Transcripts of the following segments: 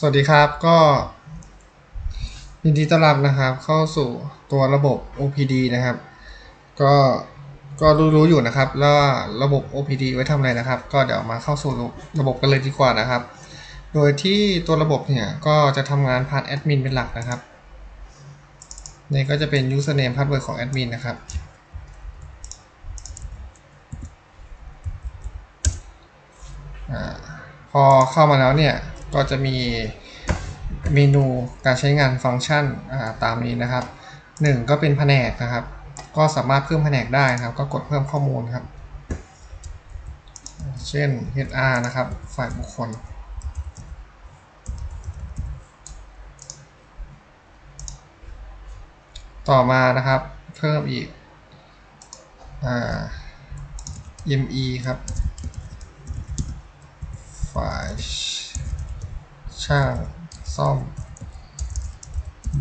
สวัสดีครับก็ยินดีต้อนรับนะครับ เข้าสู่ตัวระบบ OPD นะครับ ก็ก็รู้ๆอยู่นะครับแล้วว่าระบบ OPD ไว้ทำอะไรนะครับ ก็เดี๋ยวมาเข้าสู่ระบบกันเลยดีกว่านะครับ โดยที่ตัวระบบเนี่ยก็จะทำงานผ่านแอดมินเป็นหลักนะครับนี่ก็จะเป็น username password ของแอดมินนะครับอพอเข้ามาแล้วเนี่ย ก็จะมีเมนูการใช้งานฟังก์ชันตามนี้นะครับ 1 ก็เป็นแผนกนะครับ ก็สามารถเพิ่มแผนกได้นะครับ ก็กดเพิ่มข้อมูลครับ เช่น HR นะครับ ฝ่ายบุคคล ต่อมานะครับ เพิ่มอีกอ ME ครับ ฝ่าย ช่างซ่อม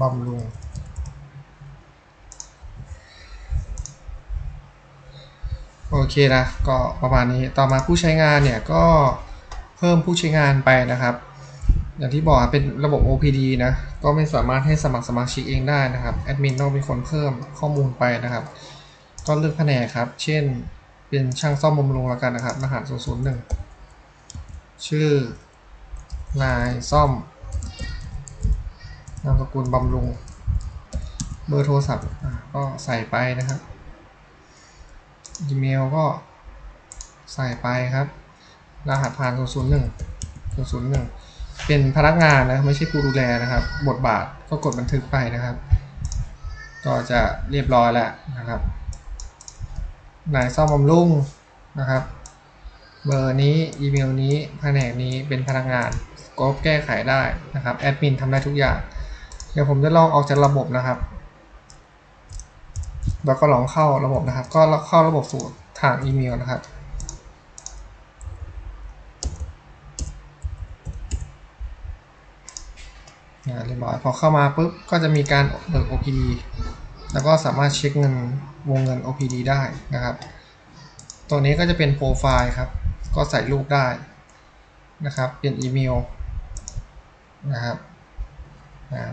บำรุงโอเคนะก็ประมาณนี้ต่อมาผู้ใช้งานเนี่ยก็เพิ่มผู้ใช้งานไปนะครับ อย่างที่บอกเป็นระบบ OPD นะก็ไม่สามารถให้สมัครสมาชิกเองได้นะครับแอดมินต้องเป็นคนเพิ่มข้อมูลไปนะครับ ก็เลือกแผนกครับ เช่นเป็นช่างซ่อมบำรุงแล้วกันนะครับรหัส001 ชื่อ นายซ่อมนามสกุลบำรุง เบอร์โทรศัพท์ก็ใส่ไปนะครับอีเมลก็ใส่ไปครับ รหัสผ่าน 001 001 เป็นพนักงานนะไม่ใช่ผู้ดูแลนะครับ บทบาทก็กดบันทึกไปนะครับ ก็จะเรียบร้อยแล้วนะครับนายซ่อมบำรุงนะครับ เบอร์นี้อีเมลนี้แผนกนี้เป็นพนักงาน ก็แก้ไขได้นะครับแอดมินทำได้ทุกอย่าง เดี๋ยวผมจะลองออกจากระบบนะครับ แล้วก็ลองเข้าระบบนะครับ ก็เข้าระบบสู่ทางอีเมลนะครับเรียบร้อยพอเข้ามาปุ๊บก็จะมีการเบิก OPD แล้วก็สามารถเช็คเงินวงเงิน OPD ได้นะครับ ตัวนี้ก็จะเป็นโปรไฟล์ครับ ก็ใส่รูปได้นะครับ เป็นอีเมล นะครับ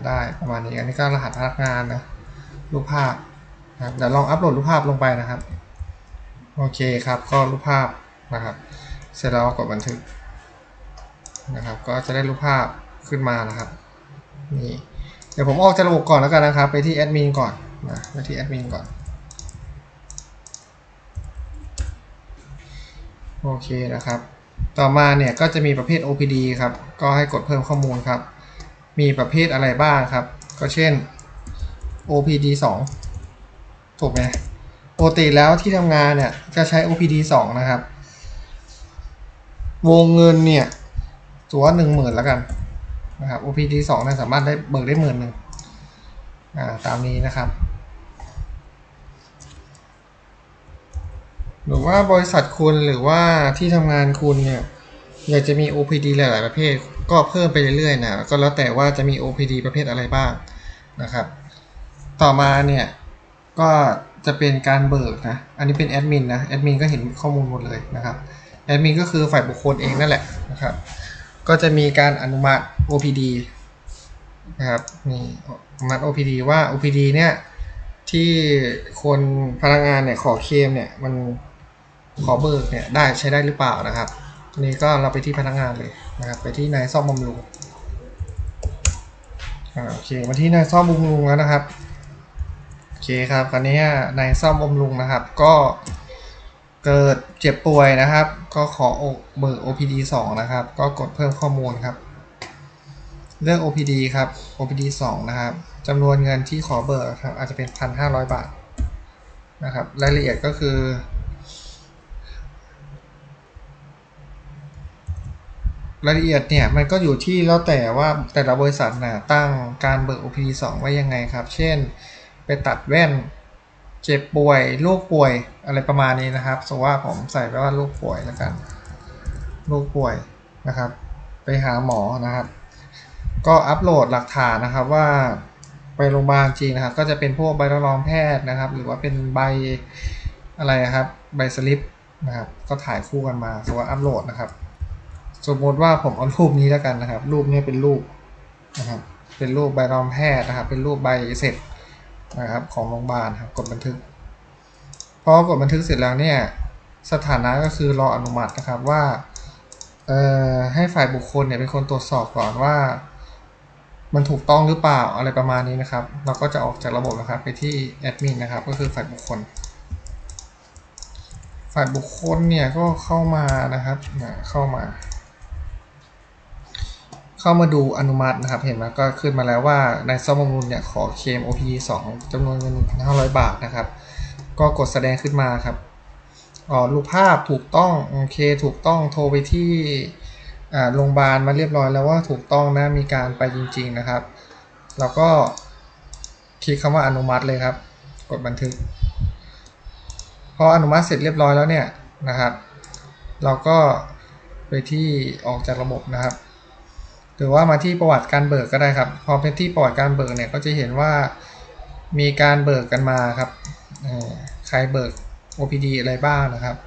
ได้ประมาณนี้อันนี้ก็รหัสพนักงานนะรูปภาพนะครับเดี๋ยวลองอัปโหลดรูปภาพลงไปนะครับโอเคครับก็รูปภาพนะครับเสร็จแล้วกดบันทึกนะครับ ก็จะได้รูปภาพขึ้นมานะครับนี่เดี๋ยวผมออกจากระบบก่อนแล้วกันนะครับ ไปที่แอดมินก่อนนะไปที่แอดมินก่อนโอเคนะครับ ต่อมาเนี่ยก็จะมีประเภท OPD ครับ ก็ให้กดเพิ่มข้อมูลครับ มีประเภทอะไรบ้างครับ ก็เช่น OPD 2ถูกไหมปกติแล้วที่ทำงานเนี่ยจะใช้ OPD 2นะครับ วงเงินเนี่ยตัวหนึ่งหมื่นแล้วกันนะครับ OPD 2เนี่ยสามารถได้เบิกได้หมื่นหนึ่งตามนี้นะครับ หรือว่าบริษัทคุณหรือว่าที่ทำงานคุณเนี่ย อยากจะมี OPD หลาย ๆ ประเภท ก็เพิ่มไปเรื่อย ๆ นะ ก็แล้วแต่ว่าจะมี OPD ประเภทอะไรบ้างนะครับ ต่อมาเนี่ย ก็จะเป็นการเบิกนะ อันนี้เป็นแอดมินนะ แอดมินก็เห็นข้อมูลหมดเลยนะครับ แอดมินก็คือฝ่ายบุคคลเองนั่นแหละนะครับ ก็จะมีการอนุมัติ OPD นะครับนี่อนุมัติ OPD ว่า OPD เนี่ยที่คนพนักงานเนี่ยขอเคลมเนี่ยมัน ขอเบิกเนี่ยได้ใช้ได้หรือเปล่านะครับนี้ก็เราไปที่พนักงานเลยนะครับ ไปที่นายซ่อมบำรุงโอเคมาที่นายซ่อมบำรุงแล้วนะครับโอเคครับตอนนี้นายซ่อมบำรุงนะครับ ก็เกิดเจ็บป่วยนะครับ ก็ขอเบิก OPD 2 นะครับ ก็กดเพิ่มข้อมูลครับ เลือก OPD ครับ OPD 2 นะครับจำนวนเงินที่ขอเบิกครับอาจจะเป็น 1,500 บาทนะครับ รายละเอียดก็คือ รายละเอียดเนี่ยมันก็อยู่ที่แล้วแต่ว่าแต่ละบริษัทนะตั้งการเบิก OPD 2 ไว้ยังไงครับ เช่น ไปตัดแว่น เจ็บป่วยลูกป่วยอะไรประมาณนี้นะครับสมมติว่าผมใส่ไปว่าลูกป่วยแล้วกันลูกป่วยนะครับ ไปหาหมอนะครับ ก็อัปโหลดหลักฐานนะครับว่าไปโรงพยาบาลจริงนะครับ ก็จะเป็นพวกใบรับรองแพทย์นะครับ หรือว่าเป็นใบอะไรครับใบสลิปนะครับ ก็ถ่ายคู่กันมาสมมติว่าอัปโหลดนะครับ สมมติว่าผมเอารูปนี้แล้วกันนะครับ รูปนี้เป็นรูปนะครับ เป็นรูปใบรองแพทย์นะครับ เป็นรูปใบเสร็จนะครับของโรงพยาบาลครับ กดบันทึก พอกดบันทึกเสร็จแล้วเนี่ย สถานะก็คือรออนุมัตินะครับว่าให้ฝ่ายบุคคลเนี่ยเป็นคนตรวจสอบก่อนว่า มันถูกต้องหรือเปล่าอะไรประมาณนี้นะครับ เราก็จะออกจากระบบนะครับ ไปที่แอดมินนะครับ ก็คือฝ่ายบุคคล ฝ่ายบุคคลเนี่ยก็เข้ามานะครับเข้ามา เข้ามาดูอนุมัตินะครับ เห็นไหมก็ขึ้นมาแล้วว่าในซ่อมบำรุงเนี่ยขอเคม OP 2จำนวนเงิน1,500 บาทนะครับ ก็กดแสดงขึ้นมาครับอ๋อรูปภาพถูกต้องโอเคถูกต้องโทรไปที่อ่าโรงพยาบาลมาเรียบร้อยแล้วว่าถูกต้องนะมีการไปจริง ๆนะครับ เราก็คลิกคำว่าอนุมัติเลยครับ กดบันทึก พออนุมัติเสร็จเรียบร้อยแล้วเนี่ยนะครับ เราก็ไปที่ออกจากระบบนะครับ หรือว่ามาที่ประวัติการเบิกก็ได้ครับ พอเป็นที่ประวัติการเบิกเนี่ยก็จะเห็นว่ามีการเบิกกันมาครับใครเบิก OPD อะไรบ้างนะครับ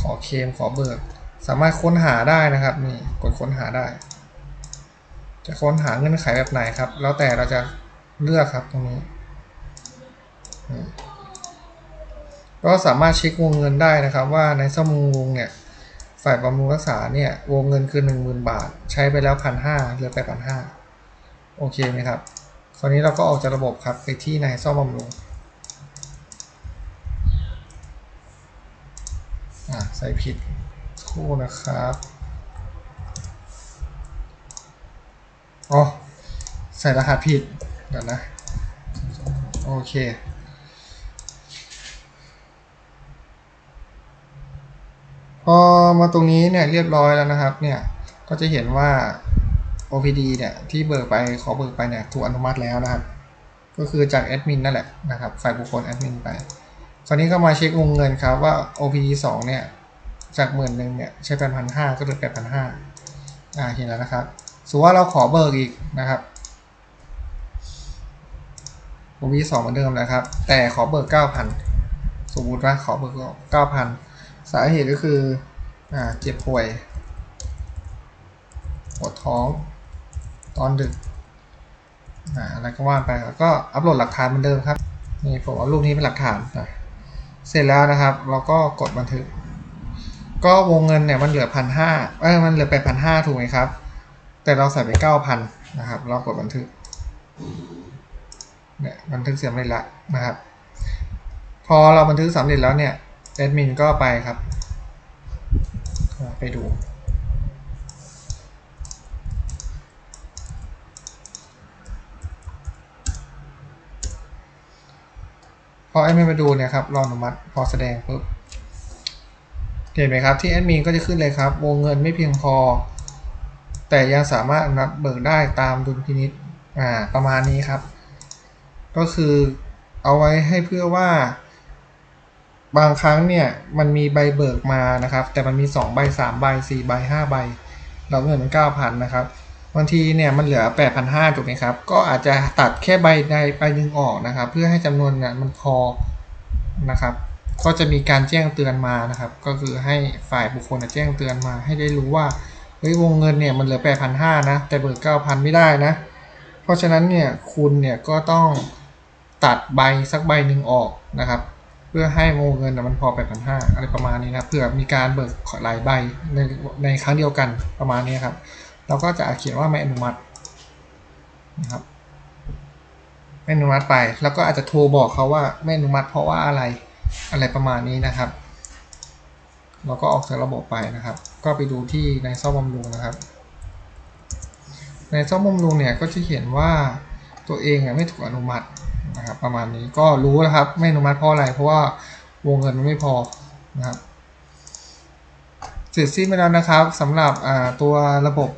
ขอเคมขอเบิก สามารถค้นหาได้นะครับนี่กดค้นหาได้ จะค้นหาเงื่อนไขแบบไหนครับ แล้วแต่เราจะเลือกครับตรงนี้ก็สามารถเช็ควงเงินได้นะครับ ว่าในสมุงวงเนี่ย ฝ่ายบำรุงรักษาเนี่ยวงเงินคือหนึ่งหมื่นบาท ใช้ไปแล้วพันห้าเหลือไปพันห้าโอเคไหมครับ คราวนี้เราก็ออกจากระบบครับไปที่ในซ่อมบำรุงอ่าใส่ผิดคู่นะครับอ๋อใส่รหัสผิดเดี๋ยวนะ โอเค พอ มาตรงนี้เนี่ยเรียบร้อยแล้วนะครับเนี่ยก็จะเห็นว่า OPD เนี่ยที่เบิกไปขอเบิกไปเนี่ยถูกอนุมัติแล้วนะครับ ก็คือจากแอดมินนั่นแหละนะครับฝ่ายบุคคลแอดมินไปคราวนี้ก็มาเช็ควงเงินครับว่า OPD 2เนี่ยจากหมื่นหนึ่งเนี่ยใช้แปดพันห้าก็เหลือแปดพันห้าอ่าเห็นแล้วนะครับสมมติว่าเราขอเบิกอีกนะครับ OPD 2เหมือนเดิมนะครับ แต่ขอเบิกเก้าพันสมมติว่าขอเบิกเก้าพันสาเหตุก็คือ เจ็บป่วย ปวดท้อง ตอนดึกอะไรก็ว่าไปแล้วก็อัปโหลดหลักฐานเหมือนเดิมครับนี่ผมเอารูปนี้เป็นหลักฐานนะเสร็จแล้วนะครับ เราก็กดบันทึก ก็วงเงินเนี่ยมันเหลือพันห้าเออมันเหลือไปพันห้าถูกไหมครับ แต่เราใส่ไปเก้าพันนะครับ เรากดบันทึกเนี่ยบันทึกเสียงเลยละนะครับ พอเราบันทึกสำเร็จแล้วเนี่ยแอดมินก็ไปครับ ไปดู พอแอดมินมาดูเนี่ยครับรออนุมัติพอแสดงปุ๊บเห็นไหมครับที่แอดมินก็จะขึ้นเลยครับ วงเงินไม่เพียงพอ แต่ยังสามารถอนุมัติเบิกได้ตามดุลพินิษอ่าประมาณนี้ครับ ก็คือเอาไว้ให้เพื่อว่า บางครั้งเนี่ยมันมีใบเบิกมานะครับ แต่มันมี 2 ใบ 3 ใบ 4 ใบ 5 ใบ เราเงินมัน9,000นะครับบางทีเนี่ยมันเหลือ 8,500ถูกไหมครับ ก็อาจจะตัดแค่ใบใดใบหนึ่งออกนะครับ เพื่อให้จำนวนเนี่ยมันพอนะครับ ก็จะมีการแจ้งเตือนมานะครับ ก็คือให้ฝ่ายบุคคลแจ้งเตือนมา ให้ได้รู้ว่าเฮ้ยวงเงินเนี่ยมันเหลือ 8,500นะแต่เบิก9,000 ไม่ได้นะ เพราะฉะนั้นเนี่ยคุณเนี่ยก็ต้องตัดใบสักใบหนึ่งออกนะครับ เพื่อให้วงเงินมันพอ 8,500 อะไรประมาณนี้นะเผื่อมีการเบิกหลายใบในในครั้งเดียวกันประมาณนี้ครับ เราก็จะเขียนว่าไม่อนุมัตินะครับไม่อนุมัติไป แล้วก็อาจจะโทรบอกเขาว่าไม่อนุมัติเพราะว่าอะไรอะไรประมาณนี้นะครับ เราก็ออกจากระบบไปนะครับ ก็ไปดูที่ในซ่อมบำรุงนะครับ ในซ่อมบำรุงเนี่ยก็จะเขียนว่าตัวเองอะไม่ถูกอนุมัติ นะครับประมาณนี้ก็รู้นะครับ ไม่อนุมัติเพราะอะไร เพราะว่าวงเงินมันไม่พอนะครับเสร็จสิ้นไปแล้วนะครับสำหรับตัวระบบ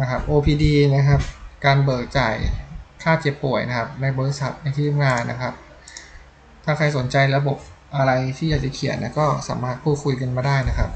นะครับ OPD นะครับ การเบิกจ่ายค่าเจ็บป่วยนะครับ ในบริษัทในที่ทำงานนะครับ ถ้าใครสนใจระบบอะไรที่อยากจะเขียนนะก็สามารถพูดคุยกันมาได้นะครับ